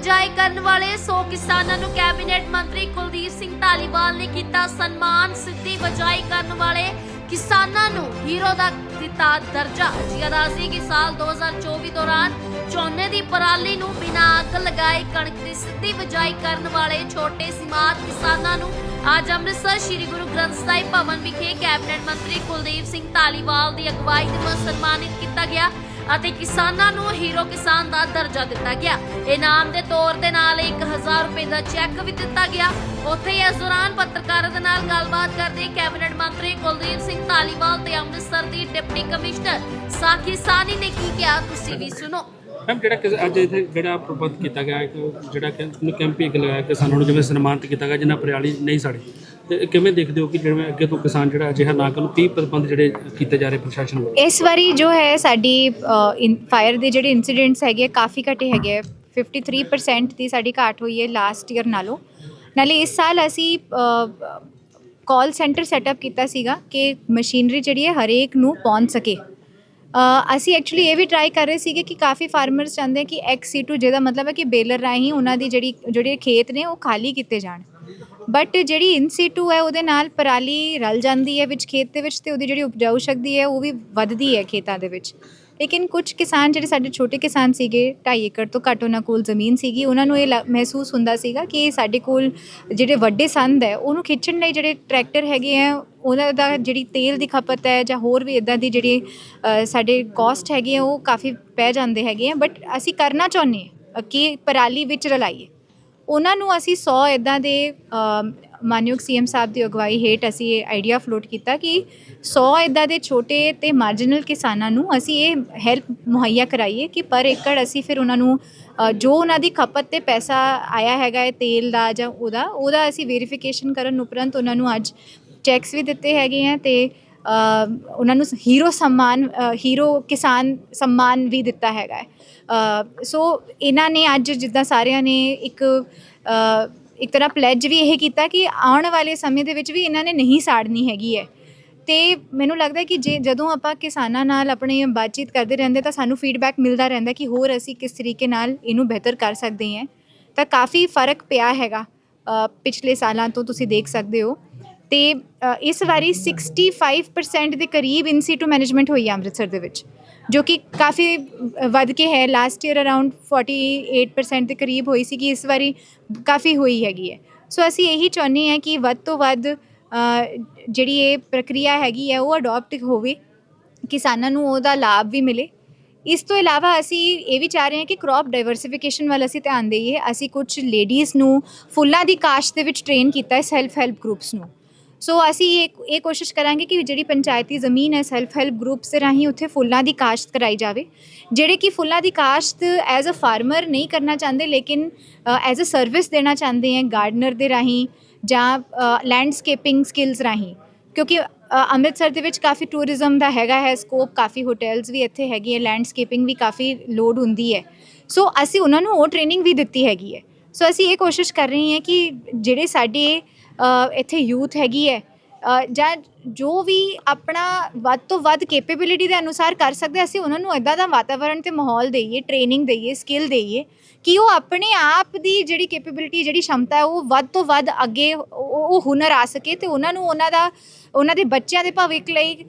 ਬਜਾਏ ਕਰਨ ਵਾਲੇ 100 ਕਿਸਾਨਾਂ ਨੂੰ ਕੈਬਨਿਟ ਮੰਤਰੀ ਕੁਲਦੀਪ ਸਿੰਘ ਧਾਲੀਵਾਲ ਨੇ ਕੀਤਾ ਸਨਮਾਨ। ਸਿੱਧੀ ਬਜਾਈ ਕਰਨ ਵਾਲੇ ਕਿਸਾਨਾਂ ਨੂੰ ਹੀਰੋ ਦਾ ਦਿੱਤਾ ਦਰਜਾ। ਜਿਆਦਾਸੀ ਕਿ ਸਾਲ 2024 ਦੌਰਾਨ ਝੋਨੇ ਦੀ ਪਰਾਲੀ ਨੂੰ ਬਿਨਾਂ ਅੱਗ ਲਗਾਏ ਕਣਕ ਦੀ ਸਿੱਧੀ ਬਿਜਾਈ ਕਰਨ ਵਾਲੇ ਛੋਟੇ ਸੀਮਾਤ ਕਿਸਾਨਾਂ ਨੂੰ ਅੱਜ ਅੰਮ੍ਰਿਤਸਰ ਸ੍ਰੀ ਗੁਰੂ ਗ੍ਰੰਥ ਸਾਹਿਬ ਭਵਨ ਵਿਖੇ ਕੈਬਨਿਟ ਮੰਤਰੀ ਕੁਲਦੀਪ ਸਿੰਘ ਧਾਲੀਵਾਲ ਦੀ ਅਗਵਾਈ ਦੇ ਵਿੱਚ ਸਨਮਾਨਿਤ ਕੀਤਾ ਗਿਆ। ਅਤੇ ਕਿਸਾਨਾਂ ਨੂੰ ਹੀਰੋ ਕਿਸਾਨ ਦਾ ਦਰਜਾ ਦਿੱਤਾ ਗਿਆ। ਇਨਾਮ ਦੇ ਤੌਰ ਦੇ ਨਾਲ 1000 ਰੁਪਏ ਦਾ ਚੈੱਕ ਵੀ ਦਿੱਤਾ ਗਿਆ। ਉੱਥੇ ਇਸ ਦੌਰਾਨ ਪੱਤਰਕਾਰਾਂ ਦੇ ਨਾਲ ਗੱਲਬਾਤ ਕਰਦੇ ਕੈਬਨਿਟ ਮੰਤਰੀ ਕੁਲਦੀਪ ਸਿੰਘ ਧਾਲੀਵਾਲ ਤੇ ਅੰਮ੍ਰਿਤਸਰ ਦੀ ਡਿਪਟੀ ਕਮਿਸ਼ਨਰ ਸਾਖੀ ਸਾਨੀ ਨੇ ਕੀ ਕਿਹਾ, ਤੁਸੀਂ ਵੀ ਸੁਣੋ। ਮੈਮ, ਜਿਹੜਾ ਅੱਜ ਇੱਥੇ ਜਿਹੜਾ ਪ੍ਰਬੰਧ ਕੀਤਾ ਗਿਆ, ਇੱਕ ਜਿਹੜਾ ਕਿ ਲਗਾਇਆ ਕਿਸਾਨਾਂ ਨੂੰ, ਜਿਵੇਂ ਸਨਮਾਨਿਤ ਕੀਤਾ ਗਿਆ ਜਿਨ੍ਹਾਂ ਪਰਿਆਲੀ ਨਹੀਂ ਸਾੜੀ। ਤੇ ਕਿਵੇਂ ਦੇਖਦੇ ਹੋ ਕਿ ਜਿਵੇਂ ਅੱਗੇ ਤੋਂ ਕਿਸਾਨ ਜਿਹੜਾ ਅਜਿਹਾ ਨਾ ਕਰਨ ਕੀ ਪ੍ਰਬੰਧ ਜਿਹੜੇ ਕੀਤੇ ਜਾ ਰਹੇ ਪ੍ਰਸ਼ਾਸਨ ਵੱਲੋਂ? ਇਸ ਵਾਰੀ ਜੋ ਹੈ ਸਾਡੀ ਫਾਇਰ ਦੇ ਜਿਹੜੇ ਇਨਸੀਡੈਂਟਸ ਹੈਗੇ ਆ, ਕਾਫੀ ਘਟੇ ਹੈਗੇ ਆ। 53% ਦੀ ਸਾਡੀ ਘਾਟ ਹੋਈ ਹੈ ਲਾਸਟ ਈਅਰ ਨਾਲੋਂ। ਨਾਲੇ ਇਸ ਸਾਲ ਅਸੀਂ ਕਾਲ ਸੈਂਟਰ ਸੈਟਅਪ ਕੀਤਾ ਸੀਗਾ ਕਿ ਮਸ਼ੀਨਰੀ ਜਿਹੜੀ ਹੈ ਹਰੇਕ ਨੂੰ ਪਹੁੰਚ ਸਕੇ। ਅਸੀਂ ਐਕਚੁਅਲੀ ਇਹ ਵੀ ਟਰਾਈ ਕਰ ਰਹੇ ਸੀਗੇ ਕਿ ਕਾਫੀ ਫਾਰਮਰਸ ਚਾਹੁੰਦੇ ਕਿ ਐਕਸ ਸੀ2 ਜਿਹਦਾ ਮਤਲਬ ਹੈ ਕਿ ਬੇਲਰ ਰਾਹੀਂ ਉਹਨਾਂ ਦੀ ਜਿਹੜੀ ਜਿਹੜੇ ਖੇਤ ਨੇ ਉਹ ਖਾਲੀ ਕੀਤੇ ਜਾਣ। ਬਟ ਜਿਹੜੀ ਇਨ ਸੀਟੂ ਹੈ, ਉਹਦੇ ਨਾਲ ਪਰਾਲੀ ਰਲ ਜਾਂਦੀ ਹੈ ਵਿੱਚ, ਖੇਤ ਦੇ ਵਿੱਚ ਤੇ ਉਹਦੀ ਜਿਹੜੀ ਉਪਜਾਊ ਸ਼ਕਤੀ ਹੈ, ਉਹ ਵੀ ਵੱਧਦੀ ਹੈ ਖੇਤਾਂ ਦੇ ਵਿੱਚ। ਲੇਕਿਨ ਕੁਝ ਕਿਸਾਨ ਜਿਹੜੇ ਸਾਡੇ ਛੋਟੇ ਕਿਸਾਨ ਸੀਗੇ 2.5 ਏਕੜ ਤੋਂ ਘੱਟ ਉਹਨਾਂ ਕੋਲ ਜ਼ਮੀਨ ਸੀਗੀ, ਉਹਨਾਂ ਨੂੰ ਇਹ ਲ- ਮਹਿਸੂਸ ਹੁੰਦਾ ਸੀਗਾ ਕਿ ਸਾਡੇ ਕੋਲ ਜਿਹੜੇ ਵੱਡੇ ਸੰਦ ਹੈ, ਉਹਨੂੰ ਖਿੱਚਣ ਲਈ ਜਿਹੜੇ ਟਰੈਕਟਰ ਹੈਗੇ ਆ ਉਹਨਾਂ ਦਾ ਜਿਹੜੀ ਤੇਲ ਦੀ ਖਪਤ ਹੈ ਜਾਂ ਹੋਰ ਵੀ ਇਦਾਂ ਦੀ ਜਿਹੜੀ ਸਾਡੇ ਕਾਸਟ ਹੈਗੇ ਆ ਉਹ ਕਾਫੀ ਪੈ ਜਾਂਦੇ ਹੈਗੇ ਆ ਬਟ ਅਸੀਂ ਕਰਨਾ ਚਾਹੁੰਦੇ ਹਾਂ ਕਿ ਪਰਾਲੀ ਵਿੱਚ ਰਲਾਈਏ। ਉਹਨਾਂ ਨੂੰ ਅਸੀਂ 100 ਇਦਾਂ ਦੇ ਅਮ, ਮਾਨਯੋਗ ਸੀਐਮ ਸਾਹਿਬ ਦੀ ਅਗਵਾਈ ਹੇਠ ਅਸੀਂ ਇਹ ਆਈਡੀਆ ਫਲੋਟ ਕੀਤਾ ਕਿ 100 ਇਦਾਂ ਦੇ ਛੋਟੇ ਤੇ ਮਾਰਜਨਲ ਕਿਸਾਨਾਂ ਨੂੰ ਅਸੀਂ ਇਹ ਹੈਲਪ ਮੁਹੱਈਆ ਕਰਾਈਏ ਕਿ ਪਰ ਏਕੜ ਅਸੀਂ ਫਿਰ ਉਹਨਾਂ ਨੂੰ ਜੋ ਉਹਨਾਂ ਦੀ ਖਪਤ ਤੇ ਪੈਸਾ ਆਇਆ ਹੈਗਾ ਹੈ ਤੇਲ ਦਾ ਜਾਂ ਉਹਦਾ ਉਹਦਾ ਅਸੀਂ ਵੈਰੀਫਿਕੇਸ਼ਨ ਕਰਨ ਉਪਰੰਤ ਉਹਨਾਂ ਨੂੰ ਅੱਜ ਚੈਕਸ ਵੀ ਦਿੱਤੇ ਹੈਗੇ ਆ ਤੇ ਉਹਨਾਂ ਨੂੰ ਹੀਰੋ ਸਨਮਾਨ ਹੀਰੋ ਕਿਸਾਨ ਸਨਮਾਨ ਵੀ ਦਿੱਤਾ ਹੈਗਾ ਹੈ। ਸੋ ਇਹਨਾਂ ਨੇ ਅੱਜ ਜਿੱਦਾਂ ਸਾਰਿਆਂ ਨੇ ਇੱਕ ਇੱਕ ਤਰ੍ਹਾਂ ਪਲੈਜ ਵੀ ਇਹ ਕੀਤਾ ਕਿ ਆਉਣ ਵਾਲੇ ਸਮੇਂ ਦੇ ਵਿੱਚ ਵੀ ਇਹਨਾਂ ਨੇ ਨਹੀਂ ਸਾੜਨੀ ਹੈਗੀ ਹੈ। ਤੇ ਮੈਨੂੰ ਲੱਗਦਾ ਕਿ ਜੇ ਜਦੋਂ ਆਪਾਂ ਕਿਸਾਨਾਂ ਨਾਲ ਆਪਣੇ ਬਾਤਚੀਤ ਕਰਦੇ ਰਹਿੰਦੇ ਤਾਂ ਸਾਨੂੰ ਫੀਡਬੈਕ ਮਿਲਦਾ ਰਹਿੰਦਾ ਕਿ ਹੋਰ ਅਸੀਂ ਕਿਸ ਤਰੀਕੇ ਨਾਲ ਇਹਨੂੰ ਬਿਹਤਰ ਕਰ ਸਕਦੇ ਹਾਂ। ਤਾਂ ਕਾਫੀ ਫ਼ਰਕ ਪਿਆ ਹੈਗਾ ਪਿਛਲੇ ਸਾਲਾਂ ਤੋਂ ਤੁਸੀਂ ਦੇਖ ਸਕਦੇ ਹੋ। ਤੇ ਇਸ ਵਾਰੀ 65% ਦੇ ਕਰੀਬ ਇਨ ਸੀਟੂ ਮੈਨੇਜਮੈਂਟ ਹੋਈ ਹੈ ਅੰਮ੍ਰਿਤਸਰ ਦੇ ਵਿੱਚ, ਜੋ ਕਿ ਕਾਫੀ ਵੱਧ ਕੇ ਹੈ। ਲਾਸਟ ਈਅਰ ਅਰਾਊਂਡ 48% ਦੇ ਕਰੀਬ ਹੋਈ ਸੀ ਕਿ ਇਸ ਵਾਰੀ ਕਾਫੀ ਹੋਈ ਹੈਗੀ ਹੈ। ਸੋ ਅਸੀਂ ਇਹੀ ਚਾਹੁੰਦੇ ਹਾਂ ਕਿ ਵੱਧ ਤੋਂ ਵੱਧ ਜਿਹੜੀ ਇਹ ਪ੍ਰਕਿਰਿਆ ਹੈਗੀ ਹੈ, ਉਹ ਅਡਾਪਟ ਹੋਵੇ, ਕਿਸਾਨਾਂ ਨੂੰ ਉਹਦਾ ਲਾਭ ਵੀ ਮਿਲੇ। ਇਸ ਤੋਂ ਇਲਾਵਾ ਅਸੀਂ ਇਹ ਵੀ ਚਾਹ ਰਹੇ ਹਾਂ ਕਿ ਕ੍ਰੌਪ ਡਾਈਵਰਸਿਫਿਕੇਸ਼ਨ ਵੱਲ ਅਸੀਂ ਧਿਆਨ ਦੇਈਏ। ਅਸੀਂ ਕੁਝ ਲੇਡੀਜ਼ ਨੂੰ ਫੁੱਲਾਂ ਦੀ ਕਾਸ਼ਤ ਦੇ ਵਿੱਚ ਟ੍ਰੇਨ ਕੀਤਾ ਹੈ ਸੈਲਫ ਹੈਲਪ ਗਰੁੱਪਸ ਨੂੰ। ਸੋ ਅਸੀਂ ਇਹ ਇਹ ਕੋਸ਼ਿਸ਼ ਕਰਾਂਗੇ ਕਿ ਜਿਹੜੀ ਪੰਚਾਇਤੀ ਜ਼ਮੀਨ ਹੈ ਸੈਲਫ ਹੈਲਪ ਗਰੁੱਪਸ ਦੇ ਰਾਹੀਂ ਉੱਥੇ ਫੁੱਲਾਂ ਦੀ ਕਾਸ਼ਤ ਕਰਾਈ ਜਾਵੇ। ਜਿਹੜੇ ਕਿ ਫੁੱਲਾਂ ਦੀ ਕਾਸ਼ਤ ਐਜ਼ ਅ ਫਾਰਮਰ ਨਹੀਂ ਕਰਨਾ ਚਾਹੁੰਦੇ, ਲੇਕਿਨ ਐਜ਼ ਅ ਸਰਵਿਸ ਦੇਣਾ ਚਾਹੁੰਦੇ ਹੈ ਗਾਰਡਨਰ ਦੇ ਰਾਹੀਂ ਜਾਂ ਲੈਂਡਸਕੇਪਿੰਗ ਸਕਿੱਲਸ ਰਾਹੀਂ। ਕਿਉਂਕਿ ਅੰਮ੍ਰਿਤਸਰ ਦੇ ਵਿੱਚ ਕਾਫੀ ਟੂਰਿਜ਼ਮ ਦਾ ਹੈਗਾ ਹੈ ਸਕੋਪ ਕਾਫੀ ਹੋਟਲਸ ਵੀ ਇੱਥੇ ਹੈਗੀ ਹੈ ਲੈਂਡਸਕੇਪਿੰਗ ਵੀ ਕਾਫੀ ਲੋਡ ਹੁੰਦੀ ਹੈ। ਸੋ ਅਸੀਂ ਉਹਨਾਂ ਨੂੰ ਉਹ ਟ੍ਰੇਨਿੰਗ ਵੀ ਦਿੱਤੀ ਹੈਗੀ ਹੈ। ਸੋ ਅਸੀਂ ਇਹ ਕੋਸ਼ਿਸ਼ ਕਰ ਰਹੇ ਹਾਂ ਕਿ ਜਿਹੜੇ ਸਾਡੇ ਇੱਥੇ ਯੂਥ ਹੈਗੀ ਹੈ। ਜਾਂ ਜੋ ਵੀ ਆਪਣਾ ਵੱਧ ਤੋਂ ਵੱਧ ਕੈਪੇਬਿਲਿਟੀ ਦੇ ਅਨੁਸਾਰ ਕਰ ਸਕਦੇ ਅਸੀਂ ਉਹਨਾਂ ਨੂੰ ਇਦਾਂ ਦਾ ਵਾਤਾਵਰਣ ਤੇ ਮਾਹੌਲ ਦੇਈਏ ਟ੍ਰੇਨਿੰਗ ਦੇਈਏ ਸਕਿੱਲ ਦੇਈਏ ਕਿ ਉਹ ਆਪਣੇ ਆਪ ਦੀ ਜਿਹੜੀ ਕੈਪੇਬਿਲਿਟੀ ਜਿਹੜੀ ਸ਼ਮਤਾ ਹੈ, ਉਹ ਵੱਧ ਤੋਂ ਵੱਧ ਅੱਗੇ ਉਹ ਹੁਨਰ ਆ ਸਕੇ ਤੇ ਉਹਨਾਂ ਨੂੰ ਉਹਨਾਂ ਦਾ, ਉਹਨਾਂ ਦੇ ਬੱਚਿਆਂ ਦੇ ਭਵਿੱਖ ਲਈ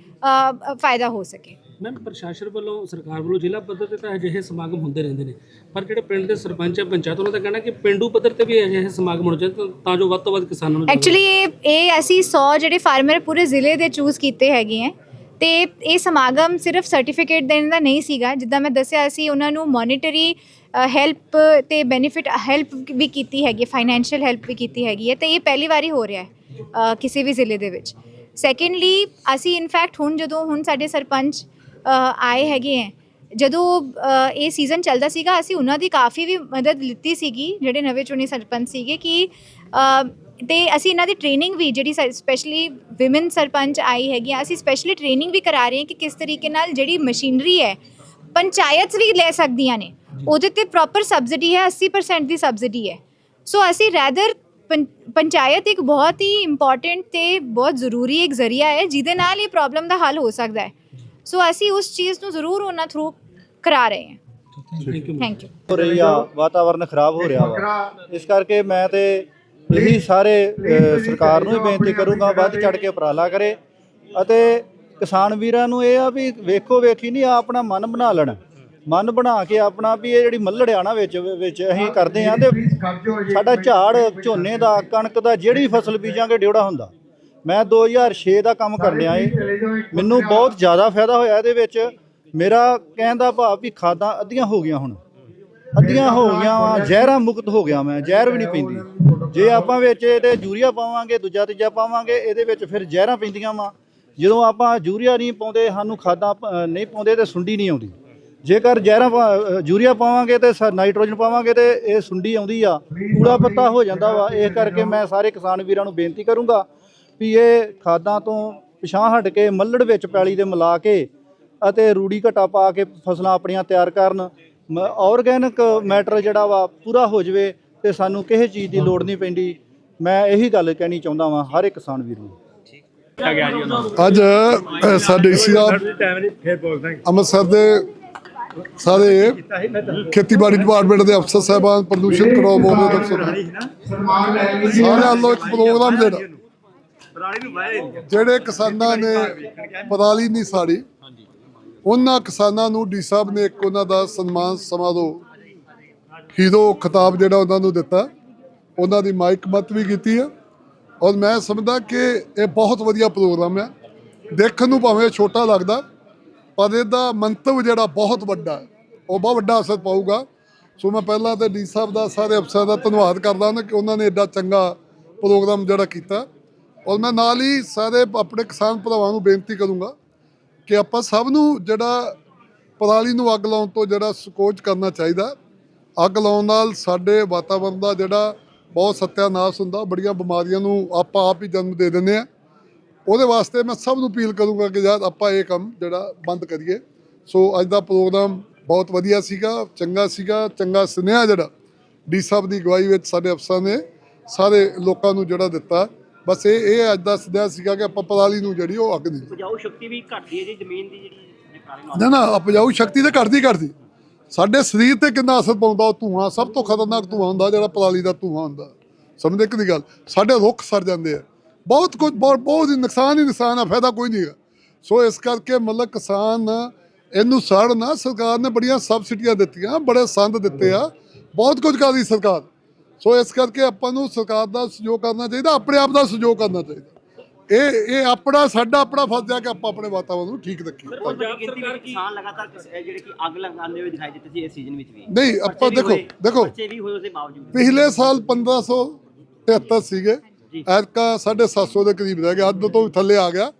ਫਾਇਦਾ ਹੋ ਸਕੇ। ਮੈਮ, ਪ੍ਰਸ਼ਾਸਨ ਵੱਲੋਂ, ਸਰਕਾਰ ਵੱਲੋਂ ਜ਼ਿਲ੍ਹਾ ਪੱਧਰ ਤੇ ਤਾਂ ਅਜਿਹੇ ਸਮਾਗਮ ਹੁੰਦੇ ਰਹਿੰਦੇ ਨੇ। ਪਰ ਜਿਹੜੇ ਪਿੰਡ ਦੇ ਸਰਪੰਚ ਆ ਪੰਚਾਇਤ, ਉਹਨਾਂ ਦਾ ਕਹਿਣਾ ਕਿ ਪਿੰਡੂ ਪੱਧਰ ਤੇ ਵੀ ਅਜਿਹੇ ਸਮਾਗਮ ਹੋਣੇ ਚਾਹੀਦੇ ਤਾਂ- ਜੋ ਵੱਧ ਤੋਂ ਵੱਧ ਕਿਸਾਨਾਂ ਨੂੰ ਐਕਚੁਅਲੀ ਇਹ ਇਹ ਅਸੀਂ 100 ਜਿਹੜੇ ਫਾਰਮਰ ਪੂਰੇ ਜ਼ਿਲ੍ਹੇ ਦੇ ਚੂਜ਼ ਕੀਤੇ ਹੈਗੇ ਹੈ ਤੇ ਇਹ ਸਮਾਗਮ ਸਿਰਫ ਸਰਟੀਫਿਕੇਟ ਦੇਣ ਦਾ ਨਹੀਂ ਸੀਗਾ। ਜਿੱਦਾਂ ਮੈਂ ਦੱਸਿਆ, ਅਸੀਂ ਉਹਨਾਂ ਨੂੰ ਮੋਨਿਟਰੀ ਹੈਲਪ ਤੇ ਬੈਨੀਫਿਟ ਹੈਲਪ ਵੀ ਕੀਤੀ ਹੈਗੀ ਫਾਈਨੈਂਸ਼ੀਅਲ ਹੈਲਪ ਵੀ ਕੀਤੀ ਹੈਗੀ ਹੈ ਤੇ ਇਹ ਪਹਿਲੀ ਵਾਰੀ ਹੋ ਰਿਹਾ ਹੈ ਕਿਸੇ ਵੀ ਜ਼ਿਲ੍ਹੇ ਦੇ ਵਿੱਚ। ਸੈਕੰਡਲੀ ਅਸੀਂ ਇਨਫੈਕਟ ਹੁਣ ਜਦੋਂ, ਹੁਣ ਸਾਡੇ ਸਰਪੰਚ ਆਏ ਹੈਗੇ ਹੈ ਜਦੋਂ ਅ, ਇਹ ਸੀਜ਼ਨ ਚੱਲਦਾ ਸੀਗਾ ਅਸੀਂ ਉਹਨਾਂ ਦੀ ਕਾਫੀ ਵੀ ਮਦਦ ਲਿੱਤੀ ਸੀਗੀ ਜਿਹੜੇ ਨਵੇਂ ਚੁਣੇ ਸਰਪੰਚ ਸੀਗੇ ਕਿ ਅ, ਤੇ ਅਸੀਂ ਇਹਨਾਂ ਦੀ ਟ੍ਰੇਨਿੰਗ ਵੀ ਜਿਹੜੀ ਸਪੈਸ਼ਲੀ ਔਮਨ ਸਰਪੰਚ ਆਈ ਹੈਗੀ ਆ, ਅਸੀਂ ਸਪੈਸ਼ਲੀ ਟ੍ਰੇਨਿੰਗ ਵੀ ਕਰਾ ਰਹੇ ਹਾਂ ਕਿ ਕਿਸ ਤਰੀਕੇ ਨਾਲ ਜਿਹੜੀ ਮਸ਼ੀਨਰੀ ਹੈ ਪੰਚਾਇਤ ਵੀ ਲੈ ਸਕਦੀਆਂ ਨੇ। ਉਹਦੇ ਤੇ ਪ੍ਰੋਪਰ ਸਬਸਿਡੀ ਹੈ 80% ਦੀ ਸਬਸਿਡੀ ਹੈ। ਸੋ ਅਸੀਂ ਰੈਦਰ ਪੰਚਾਇਤ ਇੱਕ ਬਹੁਤ ਹੀ ਇੰਪੋਰਟੈਂਟ ਤੇ ਬਹੁਤ ਜ਼ਰੂਰੀ ਇੱਕ ਜ਼ਰੀਆ ਹੈ ਜਿਹਦੇ ਨਾਲ ਇਹ ਪ੍ਰੋਬਲਮ ਦਾ ਹੱਲ ਹੋ ਸਕਦਾ ਹੈ। ਸੋ ਅਸੀਂ ਉਸ ਚੀਜ਼ ਨੂੰ ਜ਼ਰੂਰ ਉਹਨਾਂ ਥਰੂ ਕਰਾ ਰਹੇ ਹਾਂ ਥੈਂਕ ਯੂ ਥੈਂਕ ਯੂ ਹੋ ਰਹੀ ਆ ਵਾਤਾਵਰਨ ਖਰਾਬ ਹੋ ਰਿਹਾ ਵਾ ਇਸ ਕਰਕੇ ਮੈਂ ਤੇ ਇਹੀ ਸਾਰੇ ਅ, ਸਰਕਾਰ ਨੂੰ ਹੀ ਬੇਨਤੀ ਕਰੂੰਗਾ ਵੱਧ ਚੜ ਕੇ ਉਪਰਾਲਾ ਕਰੇ। ਅਤੇ ਕਿਸਾਨ ਵੀਰਾਂ ਨੂੰ ਇਹ ਆ ਵੀ ਵੇਖੋ ਵੇਖੀ ਨਹੀਂ ਆਪਣਾ ਮਨ ਬਣਾ ਲੈਣ। ਮਨ ਬਣਾ ਕੇ ਆਪਣਾ ਵੀ ਇਹ ਜਿਹੜੀ ਮੱਲੜਿਆ ਨਾ ਵਿੱਚ ਵਿੱਚ ਅਸੀਂ ਕਰਦੇ ਆ ਤੇ ਸਾਡਾ ਝਾੜ ਝੋਨੇ ਦਾ ਕਣਕ ਦਾ ਜਿਹੜੀ ਫਸਲ ਬੀਜਾਂਗੇ ਡਿਉੜਾ ਹੁੰਦਾ। ਮੈਂ 2006 ਦਾ ਕੰਮ ਕਰ ਲਿਆ ਏ। ਮੈਨੂੰ ਬਹੁਤ ਜ਼ਿਆਦਾ ਫਾਇਦਾ ਹੋਇਆ ਇਹਦੇ ਵਿੱਚ। ਮੇਰਾ ਕਹਿਣ ਦਾ ਭਾਵ ਵੀ ਖਾਦਾਂ ਅੱਧੀਆਂ ਹੋ ਗਈਆਂ ਹੁਣ। ਅੱਧੀਆਂ ਹੋ ਗਈਆਂ ਵਾ ਜ਼ਹਿਰਾਂ ਮੁਕਤ ਹੋ ਗਿਆ ਮੈਂ ਜ਼ਹਿਰ ਵੀ ਨਹੀਂ ਪੈਂਦੀ। ਜੇ ਆਪਾਂ ਵਿੱਚ ਇਹਦੇ ਯੂਰੀਆ ਪਾਵਾਂਗੇ ਦੂਜਾ ਤੀਜਾ ਪਾਵਾਂਗੇ ਇਹਦੇ ਵਿੱਚ ਫਿਰ ਜ਼ਹਿਰਾਂ ਪੈਂਦੀਆਂ ਵਾ। ਜਦੋਂ ਆਪਾਂ ਯੂਰੀਆ ਨਹੀਂ ਪਾਉਂਦੇ ਸਾਨੂੰ ਖਾਦਾਂ ਨਹੀਂ ਪਾਉਂਦੇ ਤੇ ਸੁੰਡੀ ਨਹੀਂ ਆਉਂਦੀ। ਜੇਕਰ ਜ਼ਹਿਰਾਂ ਯੂਰੀਆ ਪਾਵਾਂਗੇ ਤੇ ਨਾਈਟ੍ਰੋਜਨ ਪਾਵਾਂਗੇ ਤੇ ਇਹ ਸੁੰਡੀ ਆਉਂਦੀ ਆ ਕੂੜਾ ਪੱਤਾ ਹੋ ਜਾਂਦਾ ਵਾ। ਇਸ ਕਰਕੇ ਮੈਂ ਸਾਰੇ ਕਿਸਾਨ ਵੀਰਾਂ ਨੂੰ ਬੇਨਤੀ ਕਰੂੰਗਾ ਵੀ ਇਹ ਖਾਦਾਂ ਤੋਂ ਪਿਛਾਂ ਹਟ ਕੇ ਮੱਲੜ ਵਿੱਚ ਪੈਲੀ ਦੇ ਮਿਲਾ ਕੇ ਅਤੇ ਰੂੜੀ ਘਟਾ ਪਾ ਕੇ ਫਸਲਾਂ ਆਪਣੀਆਂ ਤਿਆਰ ਕਰਨ ਆਰਗੈਨਿਕ ਮੈਟਰ ਜਿਹੜਾ ਵਾ ਪੂਰਾ ਹੋ ਜਾਵੇ ਤੇ ਸਾਨੂੰ ਕਿਸੇ ਚੀਜ਼ ਦੀ ਲੋੜ ਨਹੀਂ ਪੈਂਦੀ। ਮੈਂ ਇਹੀ ਗੱਲ ਕਹਿਣੀ ਚਾਹੁੰਦਾ ਵਾਂ ਹਰ ਇੱਕ ਕਿਸਾਨ ਵੀਰ ਨੂੰ। ਅੱਜ ਅ, ਸਾਡੇ ਸਾਹਿਬ ਅੰਮ੍ਰਿਤਸਰ ਦੇ ਸਾਰੇ ਖੇਤੀਬਾੜੀ ਡਿਪਾਰਟਮੈਂਟ ਦੇ ਅਫਸਰ ਸਾਹਿਬਾਨ ਪ੍ਰਦੂਸ਼ਣ ਕੰਟਰੋਲ ਬੋਰਡ ਦੇ ਅਫਸਰ। ਸਾਰੇ ਵੱਲੋਂ ਇੱਕ ਪ੍ਰੋਗਰਾਮ ਜਿਹੜਾ ਜਿਹੜੇ ਕਿਸਾਨਾਂ ਨੇ ਪਰਾਲੀ ਨਹੀਂ ਸਾੜੀ, ਉਹਨਾਂ ਕਿਸਾਨਾਂ ਨੂੰ ਡੀ ਸਾਹਿਬ ਨੇ ਇੱਕ ਉਹਨਾਂ ਦਾ ਸਨਮਾਨ ਸਮਾਰੋਹ, ਹੀਰੋ ਖਿਤਾਬ ਜਿਹੜਾ ਉਹਨਾਂ ਨੂੰ ਦਿੱਤਾ, ਉਹਨਾਂ ਦੀ ਮਾਈਕ ਮਤ ਵੀ ਕੀਤੀ ਹੈ ਔਰ ਮੈਂ ਸਮਝਦਾ ਕਿ ਇਹ ਬਹੁਤ ਵਧੀਆ ਪ੍ਰੋਗਰਾਮ ਹੈ ਦੇਖਣ ਨੂੰ ਭਾਵੇਂ ਛੋਟਾ ਲੱਗਦਾ, ਪਰ ਇਹਦਾ ਮੰਤਵ ਜਿਹੜਾ ਬਹੁਤ ਵੱਡਾ ਹੈ, ਉਹ ਬਹੁਤ ਵੱਡਾ ਅਸਰ ਪਾਊਗਾ। ਸੋ ਮੈਂ ਪਹਿਲਾਂ ਤੇ ਡੀ ਸਾਹਿਬ ਦਾ ਸਾਰੇ ਅਫਸਰਾਂ ਦਾ ਧੰਨਵਾਦ ਕਰਦਾ ਹਾਂ ਕਿ ਉਹਨਾਂ ਨੇ ਐਡਾ ਚੰਗਾ ਪ੍ਰੋਗਰਾਮ ਜਿਹੜਾ ਕੀਤਾ। ਔਰ ਮੈਂ ਨਾਲ ਹੀ ਸਾਰੇ ਆਪਣੇ ਕਿਸਾਨ ਭਰਾਵਾਂ ਨੂੰ ਬੇਨਤੀ ਕਰੂੰਗਾ ਕਿ ਆਪਾਂ ਸਭ ਨੂੰ ਜਿਹੜਾ ਪਰਾਲੀ ਨੂੰ ਅੱਗ ਲਾਉਣ ਤੋਂ ਜਿਹੜਾ ਸਕੋਚ ਕਰਨਾ ਚਾਹੀਦਾ, ਅੱਗ ਲਾਉਣ ਨਾਲ ਸਾਡੇ ਵਾਤਾਵਰਣ ਦਾ ਜਿਹੜਾ ਬਹੁਤ ਸਤਿਆਨਾਸ਼ ਹੁੰਦਾ, ਬੜੀਆਂ ਬਿਮਾਰੀਆਂ ਨੂੰ ਆਪਾਂ ਆਪ ਹੀ ਜਨਮ ਦੇ ਦਿੰਦੇ ਆ ਉਹਦੇ ਵਾਸਤੇ ਮੈਂ ਸਭ ਨੂੰ ਅਪੀਲ ਕਰੂੰਗਾ ਕਿ ਯਾਰ ਆਪਾਂ ਇਹ ਕੰਮ ਜਿਹੜਾ ਬੰਦ ਕਰੀਏ। ਸੋ ਅੱਜ ਦਾ ਪ੍ਰੋਗਰਾਮ ਬਹੁਤ ਵਧੀਆ ਸੀਗਾ, ਚੰਗਾ ਸੀਗਾ, ਚੰਗਾ ਸੁਨੇਹਾ ਜਿਹੜਾ ਡੀ ਸਾਹਿਬ ਦੀ ਅਗਵਾਈ ਵਿੱਚ ਸਾਡੇ ਅਫਸਰਾਂ ਨੇ ਸਾਰੇ ਲੋਕਾਂ ਨੂੰ ਜਿਹੜਾ ਦਿੱਤਾ। ਬਸ ਇਹ ਇਹ ਅੱਜ ਦਾ ਸੁਨੇਹਾ ਸੀਗਾ ਕਿ ਆਪਾਂ ਪਰਾਲੀ ਨੂੰ ਜਿਹੜੀ ਉਹ ਅੱਗ ਨਹੀਂ ਉਪਜਾਊ ਸ਼ਕਤੀ ਵੀ ਘਟਦੀ ਹੈ ਜੀ ਜ਼ਮੀਨ ਦੀ ਜਿਹੜੀ ਨਾ ਨਾ ਉਪਜਾਊ ਸ਼ਕਤੀ ਤੇ ਘਟਦੀ ਘਟਦੀ। ਸਾਡੇ ਸਰੀਰ ਤੇ ਕਿੰਨਾ ਅਸਰ ਪਾਉਂਦਾ ਉਹ ਧੂਆਂ ਸਭ ਤੋਂ ਖਤਰਨਾਕ ਧੂਆਂ ਹੁੰਦਾ ਜਿਹੜਾ ਪਰਾਲੀ ਦਾ ਧੂਆਂ ਹੁੰਦਾ। ਸਮਝਦੇ ਕਿ ਦੀ ਗੱਲ? ਸਾਡੇ ਰੁੱਖ ਸੜ ਜਾਂਦੇ ਆ। ਬਹੁਤ ਕੁਝ ਬਹੁਤ ਬਹੁਤ ਹੀ ਨੁਕਸਾਨ ਹੀ ਨੁਕਸਾਨ ਆ ਫਾਇਦਾ ਕੋਈ ਨਹੀਂ ਹੈਗਾ। ਸੋ ਇਸ ਕਰਕੇ ਮਤਲਬ ਕਿਸਾਨ ਇਹਨੂੰ ਸੜਨਾ ਸਰਕਾਰ ਨੇ ਬੜੀਆਂ ਸਬਸਿਡੀਆਂ ਦਿੱਤੀਆਂ ਬੜੇ ਸੰਦ ਦਿੱਤੇ ਆ। ਬਹੁਤ ਕੁਝ ਕਰਦੀ ਸਰਕਾਰ। ਸੋ ਇਸ ਕਰਕੇ ਆਪਾਂ ਨੂੰ ਸਰਕਾਰ ਦਾ ਸਹਿਯੋਗ ਕਰਨਾ ਚਾਹੀਦਾ ਆਪਣੇ ਆਪ ਦਾ ਸਹਿਯੋਗ ਕਰਨਾ ਚਾਹੀਦਾ। ਇਹ ਇਹ ਆਪਣਾ ਸਾਡਾ ਆਪਣਾ ਫਰਜ਼ ਹੈ ਕਿ ਆਪਾਂ ਆਪਣੇ ਵਾਤਾਵਰਨ ਨੂੰ ਠੀਕ ਰੱਖੀਏ। ਵੱਡੀ ਗਿਣਤੀ ਵਿੱਚ ਕਿਸਾਨ ਲਗਾਤਾਰ ਜਿਹੜੇ ਕਿ ਅੱਗ ਲਗਾਉਂਦੇ ਹੋਏ ਦਿਖਾਈ ਦਿੱਤੇ ਸੀ ਇਸ ਸੀਜ਼ਨ ਵਿੱਚ ਵੀ। ਨਹੀਂ ਆਪਾਂ ਦੇਖੋ ਦੇਖੋ। ਪਰਚੇ ਵੀ ਹੋਏ ਉਸਦੇ ਬਾਵਜੂਦ। ਪਿਛਲੇ ਸਾਲ 1573 ਸੀਗੇ ਐਤਕਾ 750 ਦੇ ਕਰੀਬ ਰਹਿ ਗਿਆ ਅੱਧ ਤੋਂ ਵੀ ਥੱਲੇ ਆ ਗਿਆ।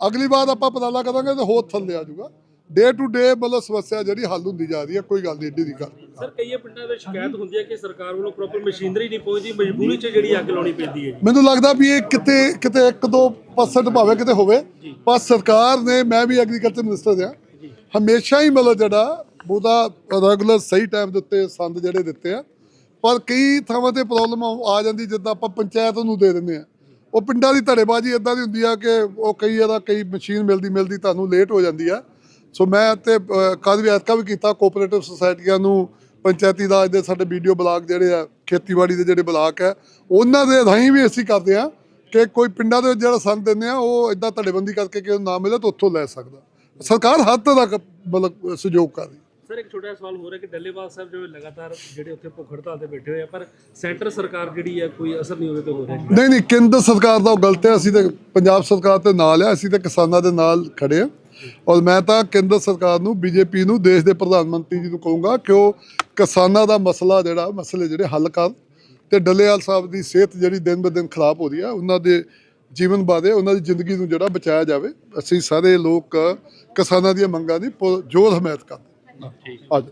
ਅਗਲੀ ਵਾਰ ਆਪਾਂ ਪਤਾਲਾ ਕਰਾਂਗੇ ਤੇ ਹੋਰ ਥੱਲੇ ਆ ਜਾਊਗਾ। ਡੇ ਟੂ ਡੇ ਮਤਲਬ ਸਮੱਸਿਆ ਜਿਹੜੀ ਹੱਲ ਹੁੰਦੀ ਜਾ ਰਹੀ ਹੈ ਕੋਈ ਗੱਲ ਨਹੀਂ ਏਡੀ ਦੀ ਗੱਲ। ਸਰ ਕਈ ਪਿੰਡਾਂ ਵਿੱਚ ਸ਼ਿਕਾਇਤ ਹੁੰਦੀ ਹੈ ਕਿ ਸਰਕਾਰ ਵੱਲੋਂ ਪ੍ਰੋਪਰ ਮਸ਼ੀਨਰੀ ਨਹੀਂ ਪਹੁੰਚਦੀ ਮਜਬੂਰੀ 'ਚ ਜਿਹੜੀ ਅੱਗ ਲਾਉਣੀ ਪੈਂਦੀ ਹੈ ਮੈਨੂੰ ਲੱਗਦਾ ਵੀ ਇਹ ਕਿਤੇ ਕਿਤੇ 1-2% ਭਾਵੇਂ ਕਿਤੇ ਹੋਵੇ ਪਰ ਸਰਕਾਰ ਨੇ ਮੈਂ ਵੀ ਐਗਰੀਕਲਚਰ ਮਿਨਿਸਟਰ ਹਾਂ ਹਮੇਸ਼ਾ ਹੀ ਮਤਲਬ ਜਿਹੜਾ ਉਹਦਾ ਰੈਗੂਲਰ ਸਹੀ ਟਾਈਮ ਦੇ ਉੱਤੇ ਸੰਦ ਜਿਹੜੇ ਦਿੱਤੇ ਆ ਪਰ ਕਈ ਥਾਵਾਂ ਤੇ ਪ੍ਰੋਬਲਮ ਆ ਜਾਂਦੀ ਜਿੱਦਾਂ ਆਪਾਂ ਪੰਚਾਇਤ ਨੂੰ ਦੇ ਦਿੰਦੇ ਆ। ਉਹ ਪਿੰਡਾਂ ਦੀ ਧੜੇਬਾਜ਼ੀ ਇਦਾਂ ਦੀ ਹੁੰਦੀ ਆ ਕਿ ਉਹ ਕਈ ਇਹਦਾ ਕਈ ਮਸ਼ੀਨ ਮਿਲਦੀ ਮਿਲਦੀ ਤੁਹਾਨੂੰ ਲੇਟ ਹੋ ਜਾਂਦੀ ਆ। ਸੋ ਮੈਂ ਤੇ ਕਦ ਵੀ ਐਤਕਾ ਵੀ ਕੀਤਾ ਕੋਆਪਰੇਟਿਵ ਸੁਸਾਇਟੀਆਂ ਨੂੰ ਪੰਚਾਇਤੀ ਰਾਜ ਦੇ ਸਾਡੇ ਵੀਡੀਓ ਬਲਾਕ ਜਿਹੜੇ ਆ ਖੇਤੀਬਾੜੀ ਦੇ ਜਿਹੜੇ ਬਲਾਕ ਆ ਉਹਨਾਂ ਦੇ ਰਾਹੀਂ ਵੀ ਅਸੀਂ ਕਰਦੇ ਆ ਕਿ ਕੋਈ ਪਿੰਡਾਂ ਦੇ ਜਿਹੜਾ ਸੰਦ ਦਿੰਦੇ ਆ ਉਹ ਇਦਾਂ ਧੜੇਬੰਦੀ ਕਰਕੇ ਕਿ ਨਾ ਮਿਲੇ ਤਾਂ ਉੱਥੋਂ ਲੈ ਸਕਦਾ। ਸਰਕਾਰ ਹੱਦ ਤੱਕ ਮਤਲਬ ਸਹਿਯੋਗ ਕਰ ਰਹੀ ਸਰ ਇੱਕ ਛੋਟਾ ਸਵਾਲ ਹੋ ਰਿਹਾ ਕਿ ਡੱਲੇਵਾਲ ਸਾਹਿਬ ਜਿਵੇਂ ਲਗਾਤਾਰ ਜਿਹੜੇ ਉੱਥੇ ਭੁੱਖ ਹੜਤਾਲ ਤੇ ਬੈਠੇ ਹੋਏ ਆ ਪਰ ਸੈਂਟਰ ਸਰਕਾਰ ਜਿਹੜੀ ਹੈ ਕੋਈ ਅਸਰ ਨਹੀਂ ਉਹਦੇ ਤੇ ਹੋ। ਰਿਹਾ ਨਹੀਂ ਨਹੀਂ ਕੇਂਦਰ ਸਰਕਾਰ ਦਾ ਉਹ ਗਲਤ ਹੈ ਅਸੀਂ ਤੇ ਪੰਜਾਬ ਸਰਕਾਰ ਤੇ ਨਾਲ ਆ ਅਸੀਂ ਤੇ ਕਿਸਾਨਾਂ ਦੇ ਨਾਲ ਖੜੇ ਆ। ਔਰ ਮੈਂ ਤਾਂ ਕੇਂਦਰ ਸਰਕਾਰ ਨੂੰ ਬੀਜੇਪੀ ਨੂੰ ਦੇਸ਼ ਦੇ ਪ੍ਰਧਾਨ ਮੰਤਰੀ ਜੀ ਨੂੰ ਕਹੂੰਗਾ ਕਿ ਉਹ ਕਿਸਾਨਾਂ ਦਾ ਮਸਲਾ ਜਿਹੜਾ ਮਸਲੇ ਜਿਹੜੇ ਹੱਲ ਕਰ ਤੇ ਡੱਲੇਵਾਲ ਸਾਹਿਬ ਦੀ ਸਿਹਤ ਜਿਹੜੀ ਦਿਨ ਬ ਦਿਨ ਖਰਾਬ ਹੋ ਰਹੀ ਆ ਉਹਨਾਂ ਦੇ ਜੀਵਨ ਬਾਰੇ ਉਹਨਾਂ ਦੀ ਜ਼ਿੰਦਗੀ ਨੂੰ ਜਿਹੜਾ ਬਚਾਇਆ ਜਾਵੇ ਅਸੀਂ ਸਾਰੇ ਲੋਕ ਕਿਸਾਨਾਂ ਦੀਆਂ ਮੰਗਾਂ ਦੀ ਜ਼ੋਰ ਹਮਾਇਤ ਕਰਦੇ ਹਾਂ। ਅੱਜ।